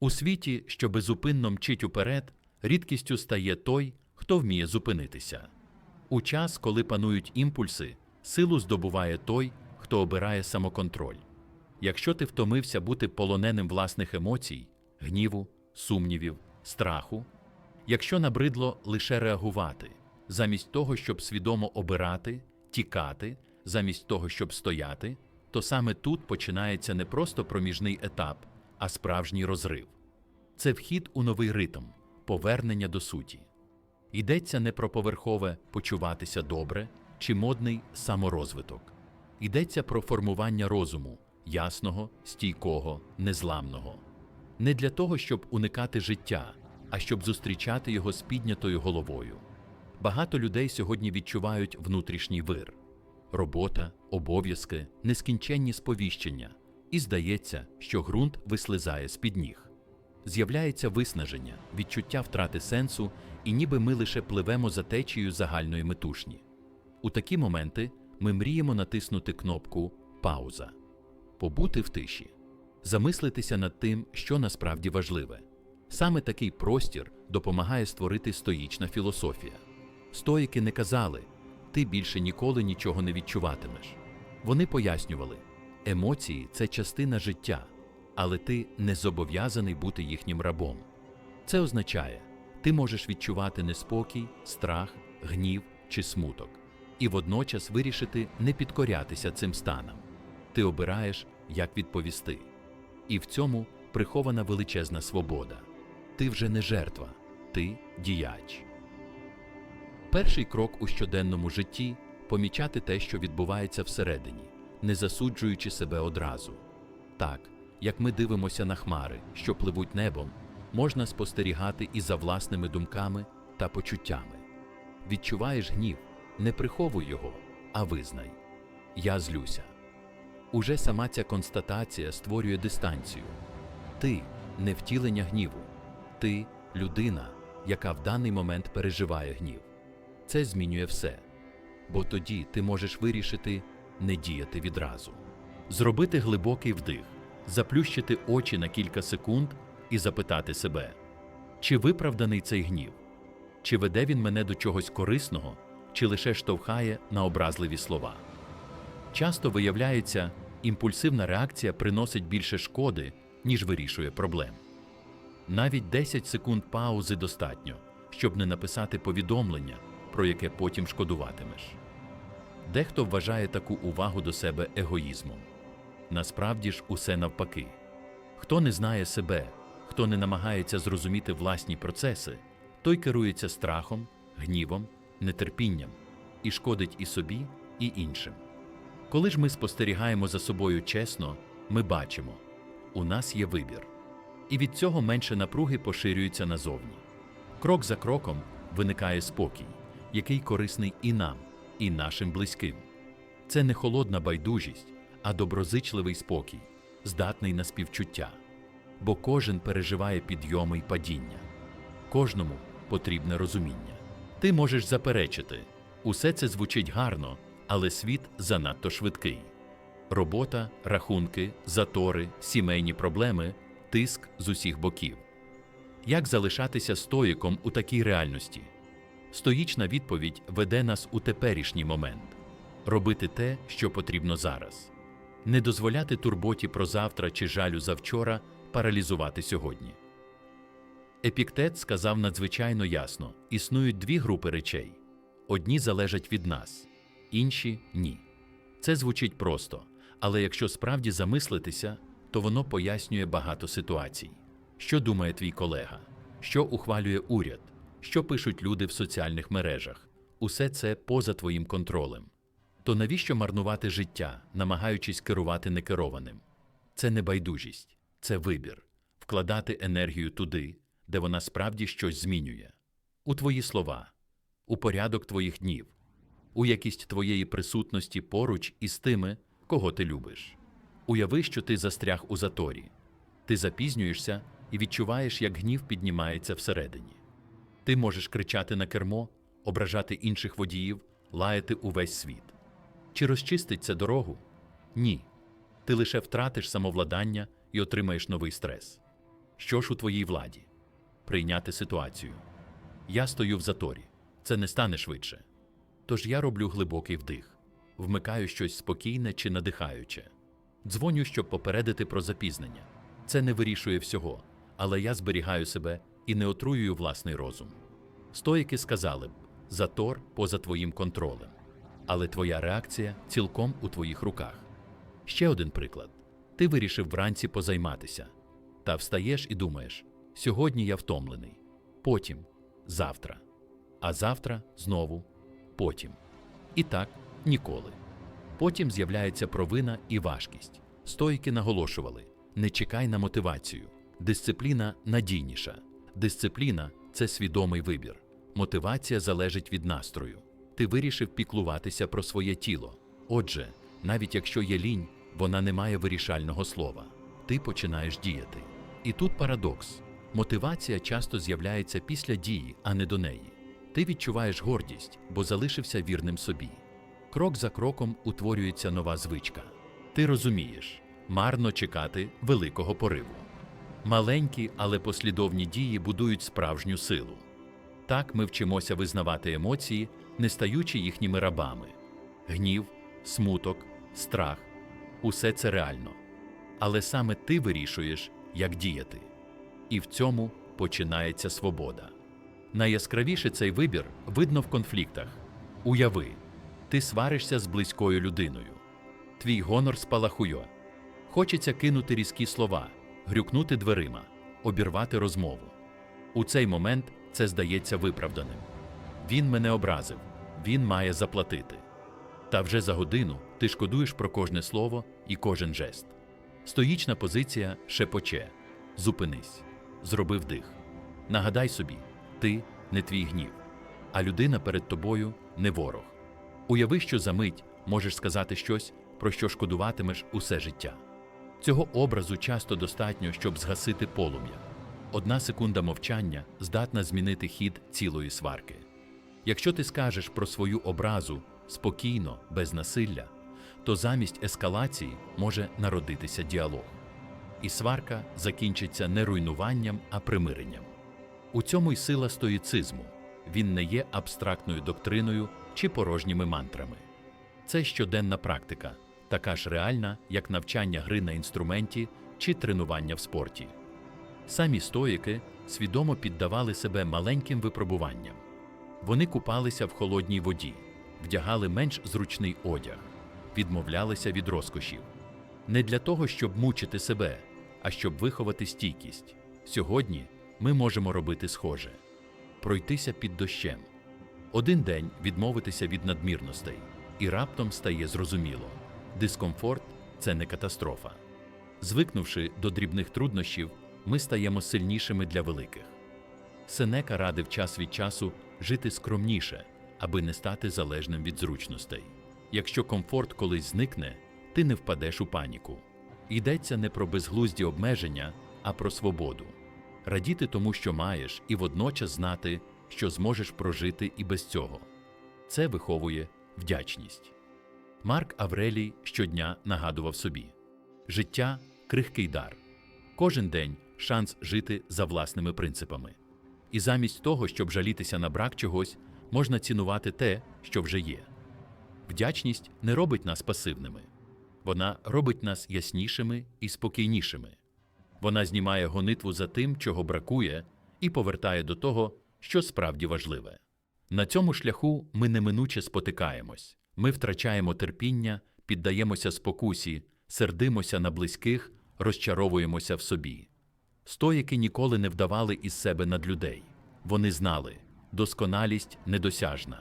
У світі, що безупинно мчить уперед, рідкістю стає той, хто вміє зупинитися. У час, коли панують імпульси, силу здобуває той, хто обирає самоконтроль. Якщо ти втомився бути полоненим власних емоцій, гніву, сумнівів, страху, якщо набридло лише реагувати, замість того, щоб свідомо обирати, тікати, замість того, щоб стояти, то саме тут починається не просто проміжний етап, а справжній розрив. Це вхід у новий ритм, повернення до суті. Йдеться не про поверхове почуватися добре чи модний саморозвиток. Йдеться про формування розуму, ясного, стійкого, незламного. Не для того, щоб уникати життя, а щоб зустрічати його з піднятою головою. Багато людей сьогодні відчувають внутрішній вир робота, обов'язки, нескінченні сповіщення, і здається, що ґрунт вислизає з-під ніг. З'являється виснаження, відчуття втрати сенсу, і ніби ми лише пливемо за течією загальної метушні. У такі моменти ми мріємо натиснути кнопку Пауза, побути в тиші, замислитися над тим, що насправді важливе. Саме такий простір допомагає створити стоїчна філософія. Стоїки не казали, ти більше ніколи нічого не відчуватимеш. Вони пояснювали, емоції це частина життя, але ти не зобов'язаний бути їхнім рабом. Це означає, ти можеш відчувати неспокій, страх, гнів чи смуток, і водночас вирішити не підкорятися цим станам. Ти обираєш, як відповісти. І в цьому прихована величезна свобода. Ти вже не жертва, ти діяч. Перший крок у щоденному житті помічати те, що відбувається всередині, не засуджуючи себе одразу. Так, як ми дивимося на хмари, що пливуть небом, можна спостерігати і за власними думками та почуттями. Відчуваєш гнів, не приховуй його, а визнай. Я злюся. Уже сама ця констатація створює дистанцію. Ти не втілення гніву, ти людина, яка в даний момент переживає гнів. Це змінює все. Бо тоді ти можеш вирішити не діяти відразу, зробити глибокий вдих, заплющити очі на кілька секунд і запитати себе, чи виправданий цей гнів, чи веде він мене до чогось корисного, чи лише штовхає на образливі слова. Часто виявляється, імпульсивна реакція приносить більше шкоди, ніж вирішує проблем. Навіть 10 секунд паузи достатньо, щоб не написати повідомлення, про яке потім шкодуватимеш. Дехто вважає таку увагу до себе егоїзмом. Насправді ж усе навпаки. Хто не знає себе, хто не намагається зрозуміти власні процеси, той керується страхом, гнівом, нетерпінням і шкодить і собі, і іншим. Коли ж ми спостерігаємо за собою чесно, ми бачимо, у нас є вибір. І від цього менше напруги поширюється назовні. Крок за кроком виникає спокій, який корисний і нам, і нашим близьким. Це не холодна байдужість, а доброзичливий спокій, здатний на співчуття. Бо кожен переживає підйоми й падіння. Кожному потрібне розуміння. Ти можеш заперечити, усе це звучить гарно, але світ занадто швидкий. Робота, рахунки, затори, сімейні проблеми, тиск з усіх боків. Як залишатися стоїком у такій реальності? Стоїчна відповідь веде нас у теперішній момент робити те, що потрібно зараз, не дозволяти турботі про завтра чи жалю за вчора паралізувати сьогодні. Епіктет сказав надзвичайно ясно: існують дві групи речей одні залежать від нас, інші ні. Це звучить просто, але якщо справді замислитися, то воно пояснює багато ситуацій. Що думає твій колега? Що ухвалює уряд? Що пишуть люди в соціальних мережах? Усе це поза твоїм контролем. То навіщо марнувати життя, намагаючись керувати некерованим? Це не байдужість, це вибір вкладати енергію туди, де вона справді щось змінює, у твої слова, у порядок твоїх днів, у якість твоєї присутності поруч із тими, кого ти любиш. Уяви, що ти застряг у заторі, ти запізнюєшся і відчуваєш, як гнів піднімається всередині. Ти можеш кричати на кермо, ображати інших водіїв, лаяти увесь світ. Чи розчистить це дорогу? Ні. Ти лише втратиш самовладання і отримаєш новий стрес. Що ж у твоїй владі? Прийняти ситуацію. Я стою в заторі. Це не стане швидше. Тож я роблю глибокий вдих, вмикаю щось спокійне чи надихаюче. Дзвоню, щоб попередити про запізнення. Це не вирішує всього, але я зберігаю себе і не отруюю власний розум. Стоїки сказали б затор поза твоїм контролем, але твоя реакція цілком у твоїх руках. Ще один приклад: ти вирішив вранці позайматися, та встаєш і думаєш: сьогодні я втомлений, потім, завтра, а завтра знову, потім. І так ніколи. Потім з'являється провина і важкість. Стоїки наголошували: не чекай на мотивацію. Дисципліна надійніша. Дисципліна це свідомий вибір. Мотивація залежить від настрою. Ти вирішив піклуватися про своє тіло. Отже, навіть якщо є лінь, вона не має вирішального слова. Ти починаєш діяти. І тут парадокс: мотивація часто з'являється після дії, а не до неї. Ти відчуваєш гордість, бо залишився вірним собі. Крок за кроком утворюється нова звичка. Ти розумієш, марно чекати великого пориву. Маленькі, але послідовні дії будують справжню силу. Так ми вчимося визнавати емоції, не стаючи їхніми рабами. Гнів, смуток, страх усе це реально. Але саме ти вирішуєш, як діяти. І в цьому починається свобода. Найяскравіше цей вибір видно в конфліктах. Уяви, ти сваришся з близькою людиною. Твій гонор спалахує. Хочеться кинути різкі слова, грюкнути дверима, обірвати розмову. У цей момент це здається виправданим. Він мене образив, він має заплатити. Та вже за годину ти шкодуєш про кожне слово і кожен жест. Стоїчна позиція шепоче. Зупинись, зроби вдих. Нагадай собі, ти не твій гнів, а людина перед тобою не ворог. Уяви, що за мить можеш сказати щось, про що шкодуватимеш усе життя. Цього образу часто достатньо, щоб згасити полум'я. Одна секунда мовчання здатна змінити хід цілої сварки. Якщо ти скажеш про свою образу спокійно, без насилля, то замість ескалації може народитися діалог. І сварка закінчиться не руйнуванням, а примиренням. У цьому й сила стоїцизму. Він не є абстрактною доктриною чи порожніми мантрами. Це щоденна практика, така ж реальна, як навчання гри на інструменті чи тренування в спорті. Самі стоїки свідомо піддавали себе маленьким випробуванням. Вони купалися в холодній воді, вдягали менш зручний одяг, відмовлялися від розкошів. Не для того, щоб мучити себе, а щоб виховати стійкість. Сьогодні ми можемо робити схоже пройтися під дощем. Один день відмовитися від надмірностей, і раптом стає зрозуміло дискомфорт це не катастрофа. Звикнувши до дрібних труднощів, ми стаємо сильнішими для великих. Сенека радив час від часу жити скромніше, аби не стати залежним від зручностей. Якщо комфорт колись зникне, ти не впадеш у паніку. Йдеться не про безглузді обмеження, а про свободу. Радіти тому, що маєш, і водночас знати, що зможеш прожити і без цього. Це виховує вдячність. Марк Аврелій щодня нагадував собі: життя крихкий дар, кожен день шанс жити за власними принципами. І замість того, щоб жалітися на брак чогось, можна цінувати те, що вже є. Вдячність не робить нас пасивними, вона робить нас яснішими і спокійнішими. Вона знімає гонитву за тим, чого бракує, і повертає до того, що справді важливе. На цьому шляху ми неминуче спотикаємось, ми втрачаємо терпіння, піддаємося спокусі, сердимося на близьких, розчаровуємося в собі. Стоїки ніколи не вдавали із себе над людей. Вони знали досконалість недосяжна.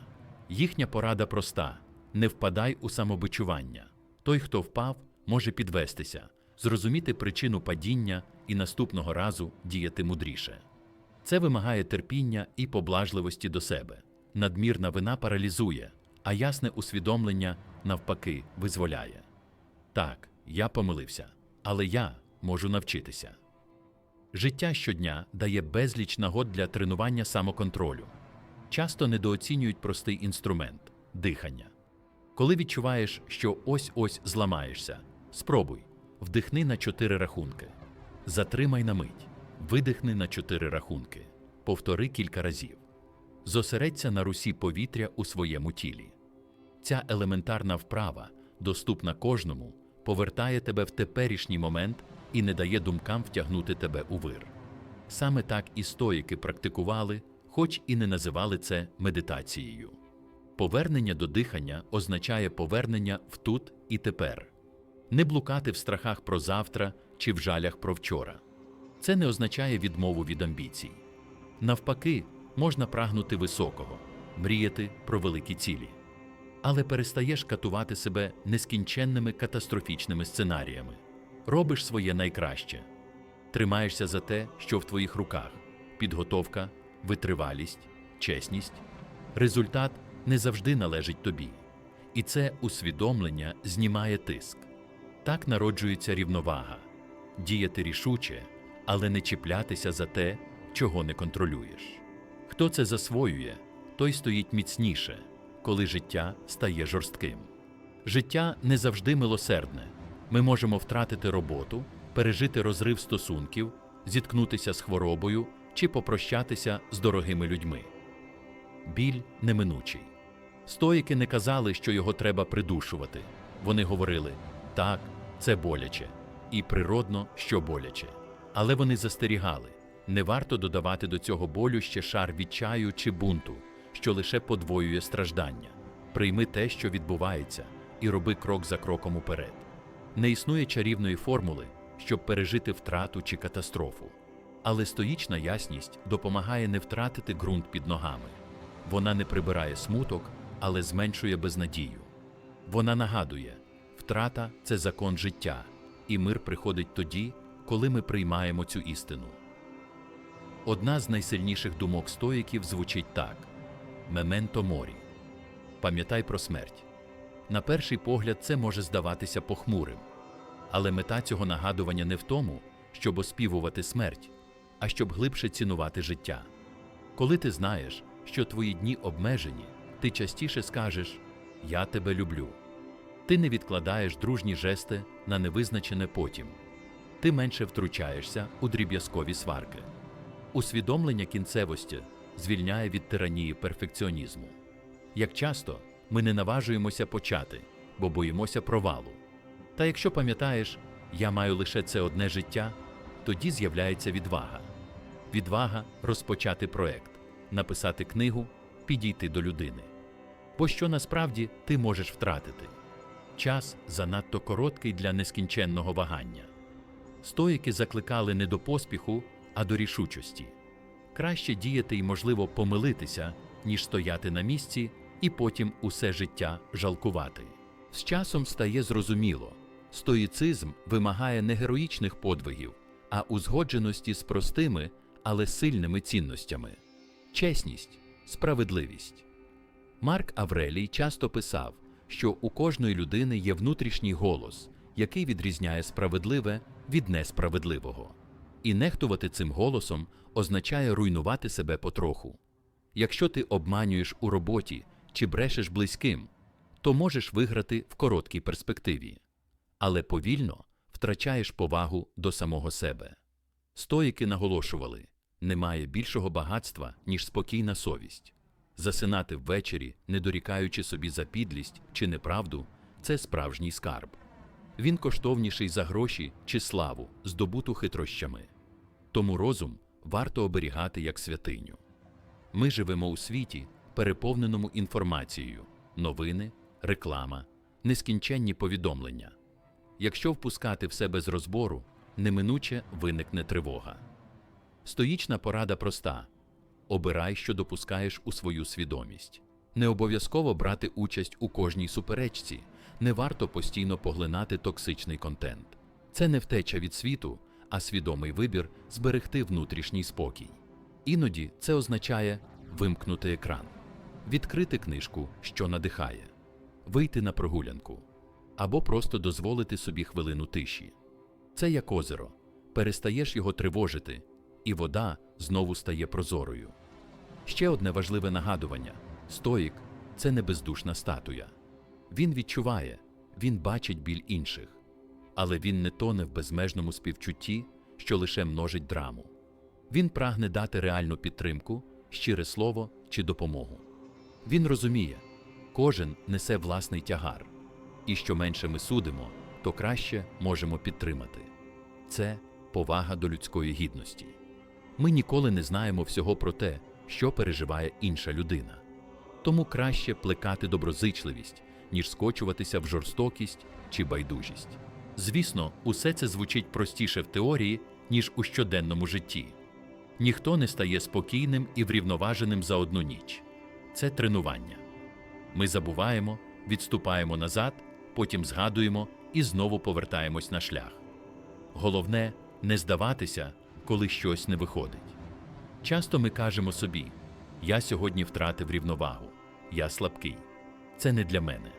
Їхня порада проста не впадай у самобичування. Той, хто впав, може підвестися, зрозуміти причину падіння і наступного разу діяти мудріше. Це вимагає терпіння і поблажливості до себе. Надмірна вина паралізує, а ясне усвідомлення, навпаки, визволяє. Так, я помилився, але я можу навчитися. Життя щодня дає безліч нагод для тренування самоконтролю. Часто недооцінюють простий інструмент дихання. Коли відчуваєш, що ось-ось зламаєшся, спробуй вдихни на чотири рахунки, затримай на мить, Видихни на чотири рахунки. Повтори кілька разів. Зосередься на русі повітря у своєму тілі. Ця елементарна вправа, доступна кожному, повертає тебе в теперішній момент і не дає думкам втягнути тебе у вир. Саме так і стоїки практикували, хоч і не називали це медитацією. Повернення до дихання означає повернення в тут і тепер, не блукати в страхах про завтра чи в жалях про вчора. Це не означає відмову від амбіцій. Навпаки, можна прагнути високого, мріяти про великі цілі. Але перестаєш катувати себе нескінченними катастрофічними сценаріями. Робиш своє найкраще. Тримаєшся за те, що в твоїх руках підготовка, витривалість, чесність. Результат не завжди належить тобі. І це усвідомлення знімає тиск. Так народжується рівновага діяти рішуче, але не чіплятися за те, чого не контролюєш. Хто це засвоює, той стоїть міцніше, коли життя стає жорстким. Життя не завжди милосердне. Ми можемо втратити роботу, пережити розрив стосунків, зіткнутися з хворобою чи попрощатися з дорогими людьми. Біль неминучий. Стоїки не казали, що його треба придушувати. Вони говорили так, це боляче, і природно, що боляче. Але вони застерігали не варто додавати до цього болю ще шар відчаю чи бунту, що лише подвоює страждання. Прийми те, що відбувається, і роби крок за кроком уперед. Не існує чарівної формули, щоб пережити втрату чи катастрофу. Але стоїчна ясність допомагає не втратити ґрунт під ногами. Вона не прибирає смуток, але зменшує безнадію. Вона нагадує, втрата це закон життя, і мир приходить тоді, коли ми приймаємо цю істину. Одна з найсильніших думок стоїків звучить так: Мементо морі. Пам'ятай про смерть. На перший погляд, це може здаватися похмурим, але мета цього нагадування не в тому, щоб оспівувати смерть, а щоб глибше цінувати життя. Коли ти знаєш, що твої дні обмежені, ти частіше скажеш Я тебе люблю. Ти не відкладаєш дружні жести на невизначене потім. Ти менше втручаєшся у дріб'язкові сварки. Усвідомлення кінцевості звільняє від тиранії перфекціонізму. Як часто ми не наважуємося почати, бо боїмося провалу. Та якщо пам'ятаєш, я маю лише це одне життя, тоді з'являється відвага. Відвага розпочати проект, написати книгу, підійти до людини. Бо що насправді ти можеш втратити? Час занадто короткий для нескінченного вагання. Стоїки закликали не до поспіху, а до рішучості. Краще діяти і, можливо, помилитися, ніж стояти на місці і потім усе життя жалкувати. З часом стає зрозуміло, стоїцизм вимагає не героїчних подвигів, а узгодженості з простими, але сильними цінностями чесність, справедливість. Марк Аврелій часто писав, що у кожної людини є внутрішній голос, який відрізняє справедливе від несправедливого. І нехтувати цим голосом означає руйнувати себе потроху. Якщо ти обманюєш у роботі чи брешеш близьким, то можеш виграти в короткій перспективі, але повільно втрачаєш повагу до самого себе. Стоїки наголошували немає більшого багатства, ніж спокійна совість. Засинати ввечері, не дорікаючи собі за підлість чи неправду, це справжній скарб. Він коштовніший за гроші чи славу, здобуту хитрощами. Тому розум варто оберігати як святиню. Ми живемо у світі, переповненому інформацією, новини, реклама, нескінченні повідомлення. Якщо впускати в себе з розбору, неминуче виникне тривога. Стоїчна порада проста обирай, що допускаєш у свою свідомість. Не обов'язково брати участь у кожній суперечці, не варто постійно поглинати токсичний контент. Це не втеча від світу, а свідомий вибір зберегти внутрішній спокій. Іноді це означає вимкнути екран, відкрити книжку, що надихає, вийти на прогулянку або просто дозволити собі хвилину тиші. Це як озеро, перестаєш його тривожити, і вода знову стає прозорою. Ще одне важливе нагадування: стоїк це не бездушна статуя. Він відчуває, він бачить біль інших, але він не тоне в безмежному співчутті, що лише множить драму. Він прагне дати реальну підтримку, щире слово чи допомогу. Він розуміє, кожен несе власний тягар, і що менше ми судимо, то краще можемо підтримати. Це повага до людської гідності. Ми ніколи не знаємо всього про те, що переживає інша людина. Тому краще плекати доброзичливість, ніж скочуватися в жорстокість чи байдужість. Звісно, усе це звучить простіше в теорії, ніж у щоденному житті. Ніхто не стає спокійним і врівноваженим за одну ніч. Це тренування. Ми забуваємо, відступаємо назад, потім згадуємо і знову повертаємось на шлях. Головне не здаватися, коли щось не виходить. Часто ми кажемо собі: я сьогодні втратив рівновагу, я слабкий. Це не для мене.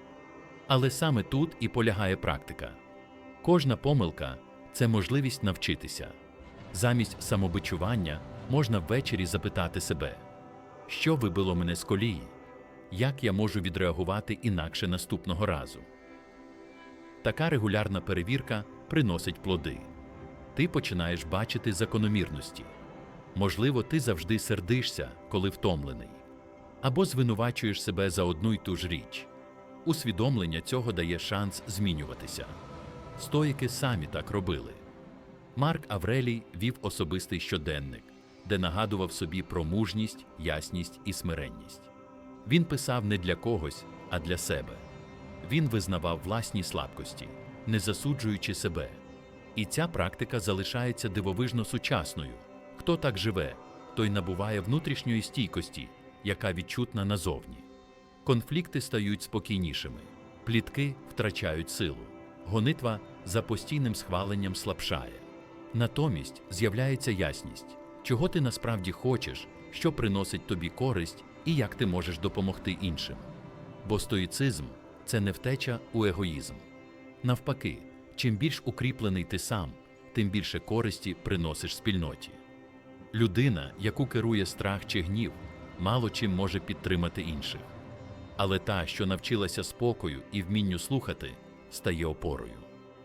Але саме тут і полягає практика. Кожна помилка це можливість навчитися. Замість самобичування можна ввечері запитати себе, що вибило мене з колії, як я можу відреагувати інакше наступного разу. Така регулярна перевірка приносить плоди. Ти починаєш бачити закономірності. Можливо, ти завжди сердишся, коли втомлений, або звинувачуєш себе за одну й ту ж річ. Усвідомлення цього дає шанс змінюватися. Стоїки самі так робили. Марк Аврелій вів особистий щоденник, де нагадував собі про мужність, ясність і смиренність. Він писав не для когось, а для себе. Він визнавав власні слабкості, не засуджуючи себе. І ця практика залишається дивовижно сучасною. Хто так живе, той набуває внутрішньої стійкості, яка відчутна назовні. Конфлікти стають спокійнішими, плітки втрачають силу, гонитва за постійним схваленням слабшає. Натомість з'являється ясність, чого ти насправді хочеш, що приносить тобі користь і як ти можеш допомогти іншим. Бо стоїцизм це не втеча у егоїзм. Навпаки, чим більш укріплений ти сам, тим більше користі приносиш спільноті. Людина, яку керує страх чи гнів, мало чим може підтримати інших. Але та, що навчилася спокою і вмінню слухати, стає опорою.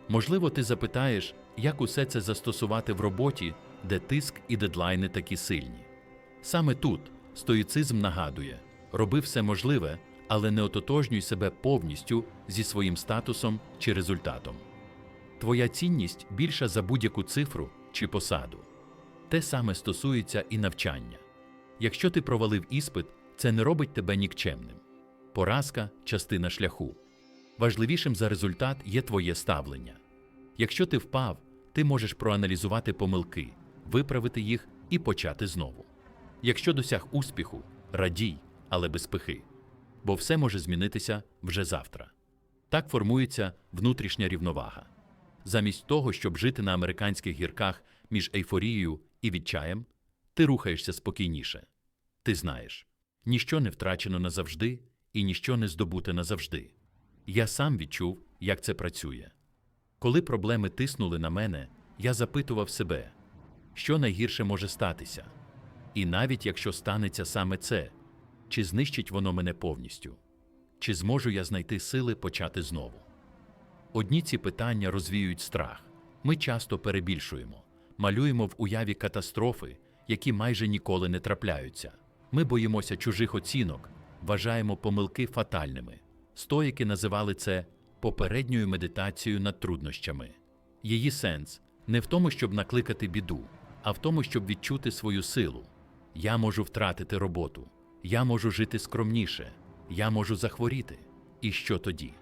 Можливо, ти запитаєш, як усе це застосувати в роботі, де тиск і дедлайни такі сильні. Саме тут стоїцизм нагадує: роби все можливе, але не ототожнюй себе повністю зі своїм статусом чи результатом. Твоя цінність більша за будь-яку цифру чи посаду. Те саме стосується і навчання. Якщо ти провалив іспит, це не робить тебе нікчемним. Поразка частина шляху. Важливішим за результат є твоє ставлення. Якщо ти впав, ти можеш проаналізувати помилки, виправити їх і почати знову. Якщо досяг успіху, радій, але без пихи, бо все може змінитися вже завтра. Так формується внутрішня рівновага. Замість того, щоб жити на американських гірках між ейфорією і відчаєм, ти рухаєшся спокійніше. Ти знаєш, ніщо не втрачено назавжди і ніщо не здобуте назавжди. Я сам відчув, як це працює. Коли проблеми тиснули на мене, я запитував себе, що найгірше може статися. І навіть якщо станеться саме це, чи знищить воно мене повністю, чи зможу я знайти сили почати знову. Одні ці питання розвіюють страх. Ми часто перебільшуємо, малюємо в уяві катастрофи, які майже ніколи не трапляються. Ми боїмося чужих оцінок, вважаємо помилки фатальними. Стоїки називали це попередньою медитацією над труднощами. Її сенс не в тому, щоб накликати біду, а в тому, щоб відчути свою силу. Я можу втратити роботу, я можу жити скромніше, я можу захворіти. І що тоді?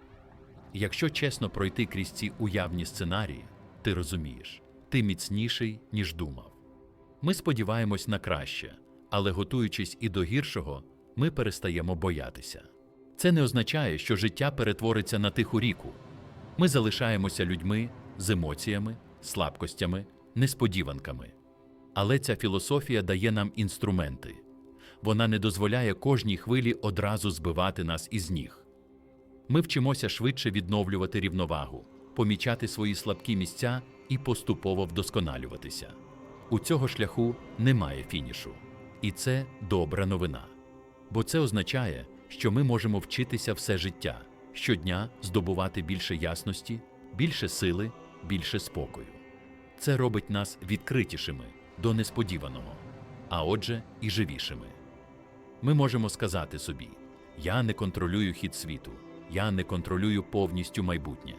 Якщо чесно пройти крізь ці уявні сценарії, ти розумієш, ти міцніший, ніж думав. Ми сподіваємось на краще, але готуючись і до гіршого, ми перестаємо боятися. Це не означає, що життя перетвориться на тиху ріку. Ми залишаємося людьми з емоціями, слабкостями, несподіванками. Але ця філософія дає нам інструменти. Вона не дозволяє кожній хвилі одразу збивати нас із ніг. Ми вчимося швидше відновлювати рівновагу, помічати свої слабкі місця і поступово вдосконалюватися. У цього шляху немає фінішу. І це добра новина. Бо це означає, що ми можемо вчитися все життя, щодня здобувати більше ясності, більше сили, більше спокою. Це робить нас відкритішими, до несподіваного, а отже, і живішими. Ми можемо сказати собі: я не контролюю хід світу, я не контролюю повністю майбутнє,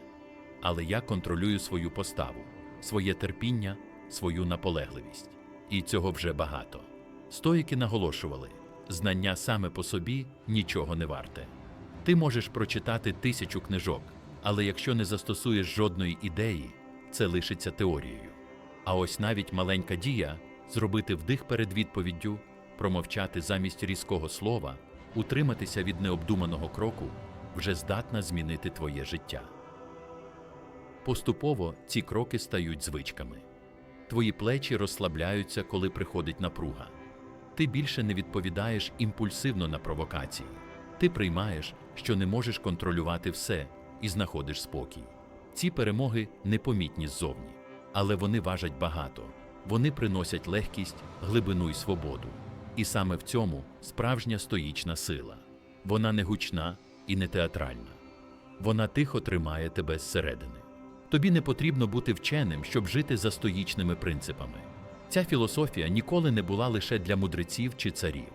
але я контролюю свою поставу, своє терпіння, свою наполегливість. І цього вже багато. Стоїки наголошували: знання саме по собі нічого не варте. Ти можеш прочитати тисячу книжок, але якщо не застосуєш жодної ідеї, це лишиться теорією. А ось навіть маленька дія зробити вдих перед відповіддю, промовчати замість різкого слова, утриматися від необдуманого кроку вже здатна змінити твоє життя. Поступово ці кроки стають звичками. Твої плечі розслабляються, коли приходить напруга. Ти більше не відповідаєш імпульсивно на провокації. Ти приймаєш, що не можеш контролювати все і знаходиш спокій. Ці перемоги непомітні ззовні, але вони важать багато. Вони приносять легкість, глибину і свободу. І саме в цьому справжня стоїчна сила. Вона не гучна і не театральна. Вона тихо тримає тебе зсередини. Тобі не потрібно бути вченим, щоб жити за стоїчними принципами. Ця філософія ніколи не була лише для мудреців чи царів.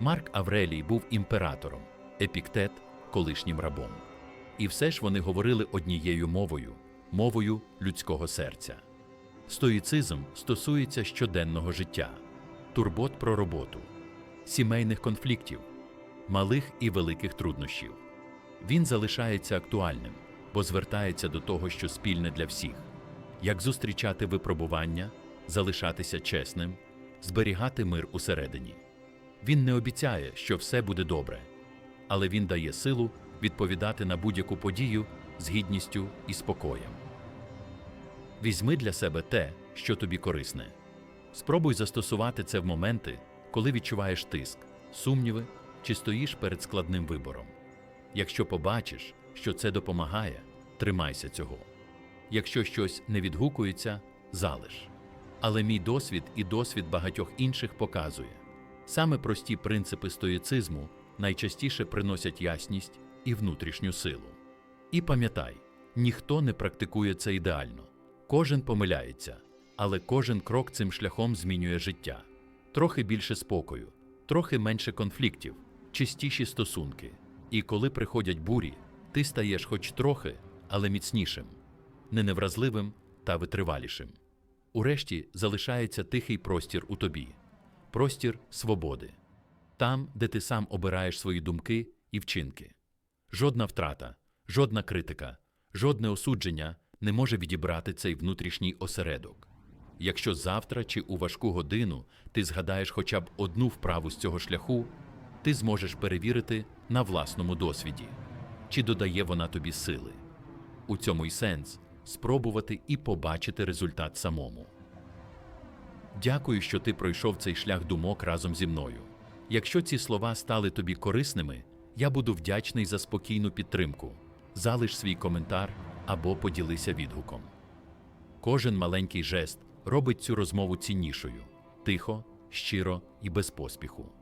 Марк Аврелій був імператором, епіктет колишнім рабом. І все ж вони говорили однією мовою мовою людського серця. Стоїцизм стосується щоденного життя, турбот про роботу, сімейних конфліктів, малих і великих труднощів. Він залишається актуальним, бо звертається до того, що спільне для всіх, як зустрічати випробування, залишатися чесним, зберігати мир усередині. Він не обіцяє, що все буде добре, але він дає силу відповідати на будь-яку подію з гідністю і спокоєм. Візьми для себе те, що тобі корисне. Спробуй застосувати це в моменти, коли відчуваєш тиск, сумніви чи стоїш перед складним вибором. Якщо побачиш, що це допомагає, тримайся цього. Якщо щось не відгукується, залиш. Але мій досвід і досвід багатьох інших показує саме прості принципи стоїцизму найчастіше приносять ясність і внутрішню силу. І пам'ятай, ніхто не практикує це ідеально, кожен помиляється, але кожен крок цим шляхом змінює життя. Трохи більше спокою, трохи менше конфліктів, чистіші стосунки. І коли приходять бурі, ти стаєш хоч трохи, але міцнішим, не невразливим та витривалішим. Урешті залишається тихий простір у тобі, простір свободи, там, де ти сам обираєш свої думки і вчинки. Жодна втрата, жодна критика, жодне осудження не може відібрати цей внутрішній осередок. Якщо завтра чи у важку годину ти згадаєш хоча б одну вправу з цього шляху, ти зможеш перевірити на власному досвіді, чи додає вона тобі сили. У цьому й сенс спробувати і побачити результат самому. Дякую, що ти пройшов цей шлях думок разом зі мною. Якщо ці слова стали тобі корисними, я буду вдячний за спокійну підтримку. Залиш свій коментар або поділися відгуком. Кожен маленький жест робить цю розмову ціннішою, тихо, щиро і без поспіху.